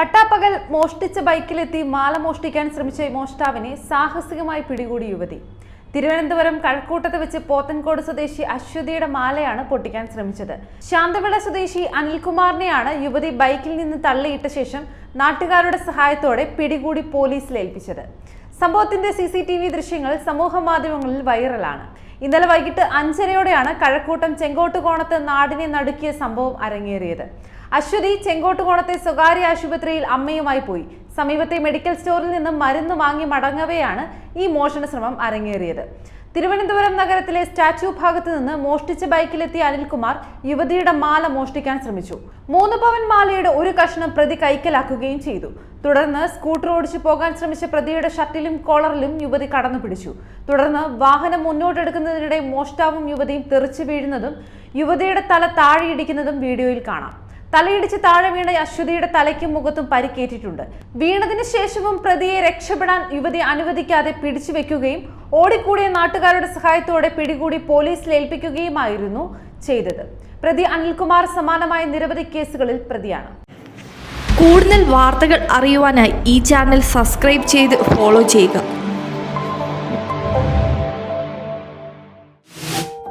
പട്ടാപ്പകൽ മോഷ്ടിച്ച ബൈക്കിലെത്തി മാല മോഷ്ടിക്കാൻ ശ്രമിച്ച മോഷ്ടാവിനെ സാഹസികമായി പിടികൂടി യുവതി. തിരുവനന്തപുരം കഴക്കൂട്ടത്ത് വെച്ച് പോത്തൻകോട് സ്വദേശി അശ്വതിയുടെ മാലയാണ് പൊട്ടിക്കാൻ ശ്രമിച്ചത്. ശാന്തവിള സ്വദേശി അനിൽകുമാറിനെയാണ് യുവതി ബൈക്കിൽ നിന്ന് തള്ളിയിട്ട ശേഷം നാട്ടുകാരുടെ സഹായത്തോടെ പിടികൂടി പോലീസിൽ ഏൽപ്പിച്ചത്. സംഭവത്തിന്റെ സി ദൃശ്യങ്ങൾ സമൂഹ മാധ്യമങ്ങളിൽ വൈറലാണ്. ഇന്നലെ വൈകിട്ട് അഞ്ചരയോടെയാണ് കഴക്കൂട്ടം ചെങ്കോട്ടുകോണത്ത് നാടിനെ നടുക്കിയ സംഭവം അരങ്ങേറിയത്. അശ്വതി ചെങ്കോട്ടുകോണത്തെ സ്വകാര്യ ആശുപത്രിയിൽ അമ്മയുമായി പോയി. സമീപത്തെ മെഡിക്കൽ സ്റ്റോറിൽ നിന്നും മരുന്ന് വാങ്ങി മടങ്ങവെയാണ് ഈ മോഷണ ശ്രമം അരങ്ങേറിയത്. തിരുവനന്തപുരം നഗരത്തിലെ സ്റ്റാച്യു ഭാഗത്ത് നിന്ന് മോഷ്ടിച്ച ബൈക്കിലെത്തിയ അനിൽകുമാർ യുവതിയുടെ മാല മോഷ്ടിക്കാൻ ശ്രമിച്ചു. മൂന്ന് പവൻ മാലയുടെ ഒരു കഷ്ണം പ്രതി കൈക്കലാക്കുകയും ചെയ്തു. തുടർന്ന് സ്കൂട്ടർ ഓടിച്ചു പോകാൻ ശ്രമിച്ച പ്രതിയുടെ ഷർട്ടിലും കോളറിലും യുവതി കടന്നു പിടിച്ചു തുടർന്ന് വാഹനം മുന്നോട്ടെടുക്കുന്നതിനിടെ മോഷ്ടാവും യുവതിയും തെറിച്ചു വീഴുന്നതും യുവതിയുടെ തല താഴെയിടിക്കുന്നതും വീഡിയോയിൽ കാണാം. തലയിടിച്ച് താഴെ വീണ അശ്വതിയുടെ തലയ്ക്കും മുഖത്തും പരിക്കേറ്റിട്ടുണ്ട്. വീണതിന് ശേഷവും പ്രതിയെ രക്ഷപ്പെടാൻ യുവതി അനുവദിക്കാതെ പിടിച്ചു വെക്കുകയും ഓടിക്കൂടിയ നാട്ടുകാരുടെ സഹായത്തോടെ പിടികൂടി പോലീസിൽ ഏൽപ്പിക്കുകയുമായിരുന്നു ചെയ്തത്. പ്രതി അനിൽകുമാർ സമാനമായ നിരവധി കേസുകളിൽ പ്രതിയാണ്. കൂടുതൽ വാർത്തകൾ അറിയുവാനായി ഈ ചാനൽ സബ്സ്ക്രൈബ് ചെയ്ത് ഫോളോ ചെയ്യുക.